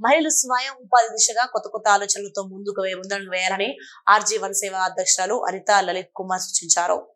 మహిళలు స్వయం ఉపాధి దిశగా కొత్త కొత్త ఆలోచనలతో ముందుకు వే- ముందడుగు వేయాలని ఆర్జీ వన్ సేవ అధ్యక్షురాలు అనిత లలిత్ కుమార్ సూచించారు.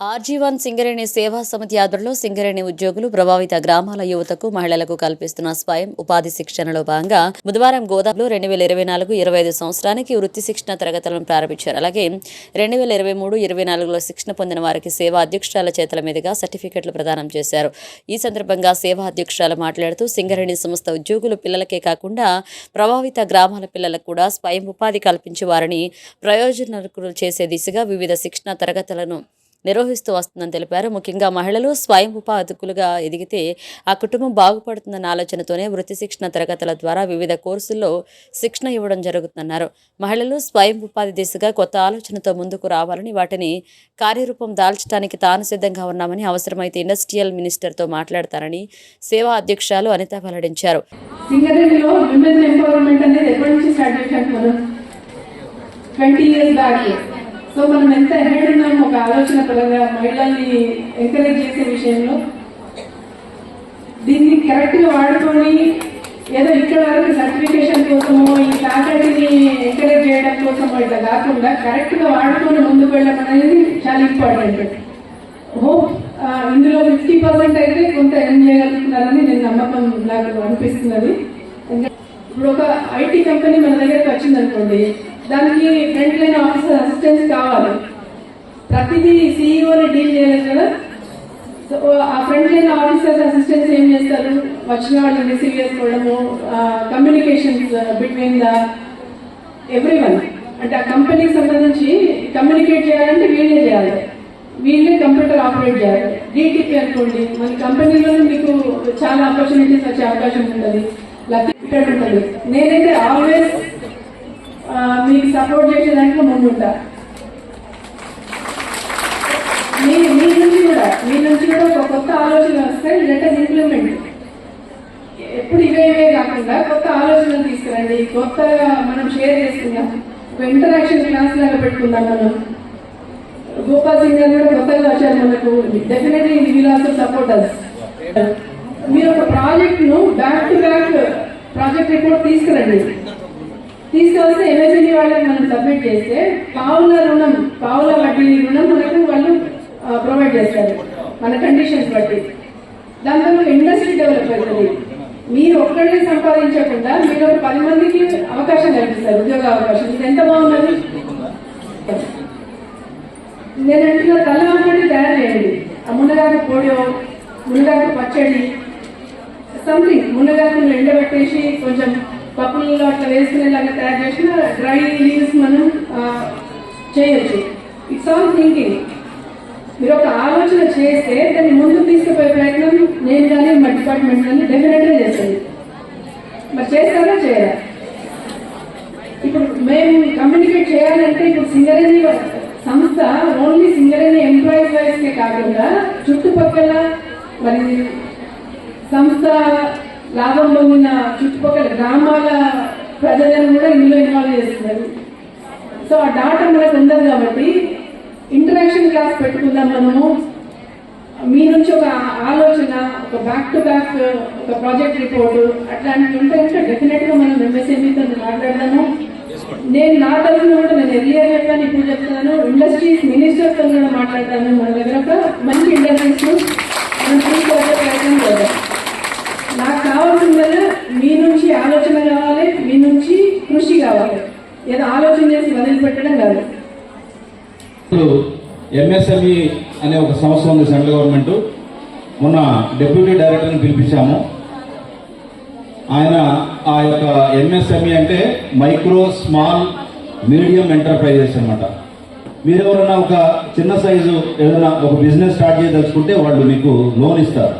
ఆర్జీవన్ సింగరేణి సేవా సమితి ఆధ్వర్యంలో సింగరేణి ఉద్యోగులు ప్రభావిత గ్రామాల యువతకు మహిళలకు కల్పిస్తున్న స్వయం ఉపాధి శిక్షణలో భాగంగా బుధవారం గోదావరిలో రెండు వేల ఇరవై నాలుగు ఇరవై ఐదు సంవత్సరానికి వృత్తి శిక్షణ తరగతులను ప్రారంభించారు. అలాగే రెండు వేల ఇరవై మూడు ఇరవై నాలుగులో శిక్షణ పొందిన వారికి సేవా అధ్యక్షురాల చేతుల మీదుగా సర్టిఫికెట్లు ప్రదానం చేశారు. ఈ సందర్భంగా సేవా అధ్యక్షురాలు మాట్లాడుతూ సింగరేణి సంస్థ ఉద్యోగులు పిల్లలకే కాకుండా ప్రభావిత గ్రామాల పిల్లలకు కూడా స్వయం ఉపాధి కల్పించి వారిని ప్రయోజనకులు చేసే దిశగా వివిధ శిక్షణ తరగతులను నిర్వహిస్తూ వస్తుందని తెలిపారు. ముఖ్యంగా మహిళలు స్వయం ఉపాధకులుగా ఎదిగితే ఆ కుటుంబం బాగుపడుతుందన్న ఆలోచనతోనే వృత్తి శిక్షణ తరగతుల ద్వారా వివిధ కోర్సుల్లో శిక్షణ ఇవ్వడం జరుగుతుందన్నారు. మహిళలు స్వయం ఉపాధి దిశగా కొత్త ఆలోచనతో ముందుకు రావాలని వాటిని కార్యరూపం దాల్చడానికి తాను సిద్ధంగా ఉన్నామని అవసరమైతే ఇండస్ట్రియల్ మినిస్టర్తో మాట్లాడతారని సేవా అధ్యక్షురాలు అనిత వెల్లడించారు. Twenty years back. సో మనం ఎంత అహెడ్ ఉన్నాం ఒక ఆలోచన పరంగా మహిళల్ని ఎంకరేజ్ చేసే విషయంలో దీన్ని కరెక్ట్గా వాడుకొని ఏదో ఇక్కడ వరకు సర్టిఫికేషన్ కోసమో ఈ ఫ్యాకల్టీని ఎంకరేజ్ చేయడం కోసమో ఇట్లా కాకుండా కరెక్ట్గా వాడుకొని ముందుకు వెళ్ళడం అనేది చాలా ఇంపార్టెంట్ హోప్ ఇందులో ఫిఫ్టీ పర్సెంట్ అయితే కొంత ఎర్న్ చేయగలుగుతున్నారని నేను నమ్మకం నాకు అనిపిస్తున్నది. ఇప్పుడు ఒక ఐటీ కంపెనీ మన దగ్గరికి వచ్చింది అనుకోండి దానికి ఫ్రంట్ లైన్ ఆఫీసర్ అసిస్టెన్స్ కావాలి. ప్రతిదీ సీఈఓని డీల్ చేయాలి కదా. సో ఆ ఫ్రంట్ లైన్ ఆఫీసర్స్ అసిస్టెన్స్ ఏం చేస్తారు? వచ్చిన వాళ్ళని రిసీవ్ చేసుకోవడము communications between the every one అంటే ఆ కంపెనీకి సంబంధించి కమ్యూనికేట్ చేయాలంటే వీళ్ళే చేయాలి. వీళ్ళే కంప్యూటర్ ఆపరేట్ చేయాలి. డీటీపీ అనుకోండి మన కంపెనీలోనే మీకు చాలా ఆపర్చునిటీస్ వచ్చే అవకాశం ఉంటుంది. లక్ ఉంటుంది. నేనైతే ఆల్వేస్ మీకు సపోర్ట్ చేసే దాంట్లో ముందుంటా మీ మీ నుంచి కూడా మీ నుంచి కూడా ఒక కొత్త ఆలోచన వస్తే లెటర్ ఇంప్లిమెంట్ ఎప్పుడు ఇవే ఇవే కాకుండా కొత్త ఆలోచనలు తీసుకురండి. కొత్తగా మనం షేర్ చేసుకుందాం ఒక ఇంటరాక్షన్ క్లాస్ లాగా పెట్టుకుందాం మనం. గోపాల్ సింగ్ గారు కూడా కొత్తగా వచ్చారు మనకు. డెఫినెట్లీ ఇది ఆల్సో సపోర్ట్ అస్ మీరు ఒక ప్రాజెక్ట్ను back to back project report తీసుకురండి. తీసుకొస్తే ఎంఎస్ఎంఈ వాళ్ళకి మనం సబ్మిట్ చేస్తే పావుల రుణం పావుల వడ్డీ రుణం మనకు వాళ్ళు ప్రొవైడ్ చేస్తారు. మన కండిషన్స్ బట్టి. దాంతో ఇండస్ట్రీ డెవలప్ అవుతుంది మీరు ఒక్కడే సంపాదించకుండా మీరు ఒక పది మందికి అవకాశం కల్పిస్తారు ఉద్యోగ అవకాశం. ఇది ఎంత బాగున్నది? నేను అంటున్నా తల ఒకటి తయారు చేయండి. ఆ మునగాకు పొడియో మునగాకు పచ్చడి సంథింగ్ మునగాకులు ఎండబెట్టేసి కొంచెం పప్పులలో అట్లా వేసుకునేలాగా తయారు చేసిన డ్రై లీవ్స్ మనం చేయొచ్చు. ఇట్స్ ఆల్ థింకింగ్ మీరు ఒక ఆలోచన చేస్తే దాన్ని ముందుకు తీసుకుపోయే ప్రయత్నం నేను కానీ మా డిపార్ట్మెంట్ కానీ డెఫినెట్గా చేస్తుంది మరి చేస్తారా చేయరా? ఇప్పుడు మేము కమ్యూనికేట్ చేయాలంటే ఇప్పుడు సింగరేణి సంస్థ ఓన్లీ సింగరేణి ఎంప్లాయీస్ వైస్కే కాకుండా చుట్టుపక్కల మరి సంస్థ లాభం పొందిన చుట్టుపక్కల గ్రామాల ప్రజలను కూడా ఇందులో ఇన్వాల్వ్ చేస్తున్నారు. సో ఆ డాటా మనకు ఉండదు కాబట్టి ఇంటరాక్షన్ క్లాస్ పెట్టుకుందాం మనము. మీ నుంచి ఒక ఆలోచన ఒక బ్యాక్ టు బ్యాక్ ఒక ప్రాజెక్ట్ రిపోర్ట్ అట్లాంటివి ఉంటాయంటే డెఫినెట్గా మనం ఎంఎస్ఎంఈతో మాట్లాడదాము. నేను నా తరఫున కూడా నేను ఎర్లియర్ చెప్పాను ఇప్పుడు చెప్తున్నాను. ఇండస్ట్రీస్ మినిస్టర్తో కూడా మాట్లాడతాను మన దగ్గర ఒక మంచి ఇండస్ట్రీస్ మనం తీసుకొచ్చే ప్రయత్నం చేద్దాం నాకు కావాల్సిందల్లా మీ నుంచి ఆలోచన కావాలి మీ నుంచి కృషి కావాలి. ఏదో ఆలోచన చేసి వదిలిపెట్టడం కాదు. ఇప్పుడు ఎంఎస్ఎంఈ అనే ఒక సంస్థ ఉంది సెంట్రల్ గవర్నమెంట్. మొన్న డిప్యూటీ డైరెక్టర్ని పిలిపించాము. ఆయన ఆ యొక్క ఎంఎస్ఎంఈ అంటే మైక్రో స్మాల్ మీడియం ఎంటర్ప్రైజెస్ అనమాట మీరు ఎవరైనా ఒక చిన్న సైజు ఏదైనా ఒక బిజినెస్ స్టార్ట్ చేయదలుచుకుంటే వాళ్ళు మీకు లోన్ ఇస్తారు.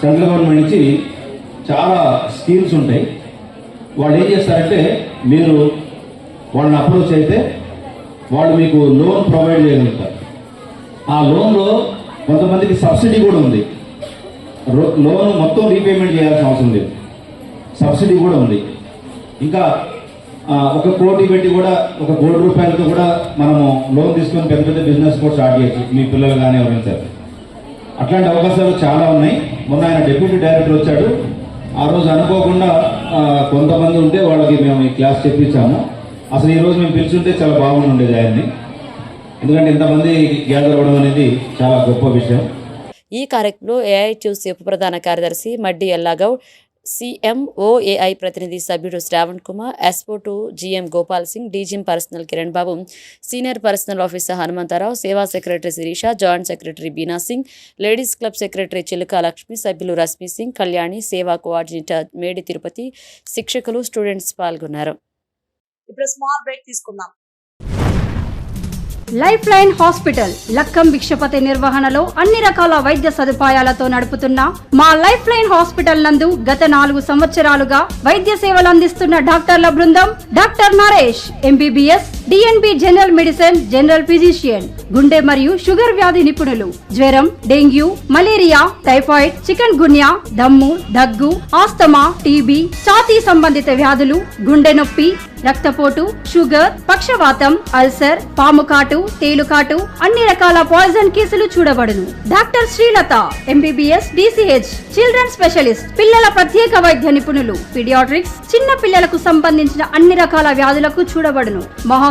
సెంట్రల్ గవర్నమెంట్ నుంచి చాలా స్కీమ్స్ ఉంటాయి. వాళ్ళు ఏం చేస్తారంటే మీరు వాళ్ళని అప్రోచ్ అయితే వాళ్ళు మీకు లోన్ ప్రొవైడ్ చేయగలుగుతారు. ఆ లోన్లో కొంతమందికి సబ్సిడీ కూడా ఉంది. రో- లోన్ మొత్తం రీపేమెంట్ చేయాల్సిన అవసరం లేదు. సబ్సిడీ కూడా ఉంది. ఇంకా ఒక కోటి పెట్టి కూడా ఒక కోటి రూపాయలతో కూడా మనము లోన్ తీసుకొని పెద్ద పెద్ద బిజినెస్ కూడా స్టార్ట్ చేయొచ్చు. మీ పిల్లలు కానీ ఎవరైనా సరే. అట్లాంటి అవకాశాలు చాలా ఉన్నాయి. మొన్న ఆయన డిప్యూటీ డైరెక్టర్ వచ్చాడు. ఆ రోజు అనుకోకుండా కొంతమంది ఉంటే వాళ్ళకి మేము ఈ క్లాస్ చెప్పించాము అసలు ఈ రోజు మేము పిలుచుంటే చాలా బాగుండి ఉండేది ఆయన్ని. ఎందుకంటే ఇంతమంది గ్యాదర్ అవ్వడం అనేది చాలా గొప్ప విషయం. ఈ కార్యక్రమంలో ఏఐట్యూసీ ఉప ప్రధాన కార్యదర్శి మడ్డి ఎల్లాగౌడ్ సిఎంఓఏఐ ప్రతినిధి సభ్యుడు Shravan Kumar ఎస్పో to GM Gopal Singh DGM personnel Kiran Babu senior personnel officer Hanumantharao Seva secretary Sirisha joint secretary Beena Singh ladies club secretary Chiluka Lakshmi సభ్యులు రశ్మి సింగ్ కళ్యాణి సేవా కోఆర్డినేటర్ మేడి తిరుపతి శిక్షకులు స్టూడెంట్స్ పాల్గొన్నారు. ఇప్పుడు స్మాల్ బ్రేక్ తీసుకుందాం. Life Line Hospital Lakkam Bhikshapathi నిర్వహణలో అన్ని రకాల వైద్య సదుపాయాలతో నడుపుతున్న మా లైఫ్ లైన్ హాస్పిటల్ నందు గత నాలుగు సంవత్సరాలుగా వైద్య సేవలు అందిస్తున్న డాక్టర్ల బృందం doctor Naresh MBBS DNB general medicine general physician గుండె మరియు షుగర్ వ్యాధి నిపుణులు. జ్వరం dengue malaria typhoid chikungunya దమ్ము దగ్గు ఆస్తమా టీబీ ఛాతీ సంబంధిత వ్యాధులు గుండె నొప్పి రక్తపోటు షుగర్ పక్షవాతం అల్సర్ పాముకాటు తేలుకాటు అన్ని రకాల పాయిజన్ కేసులు చూడబడును. Doctor Srilatha MBBS DCH children specialist పిల్లల ప్రత్యేక వైద్య నిపుణులు. పిడియాట్రిక్స్ చిన్న పిల్లలకు సంబంధించిన అన్ని రకాల వ్యాధులకు చూడబడును. మహా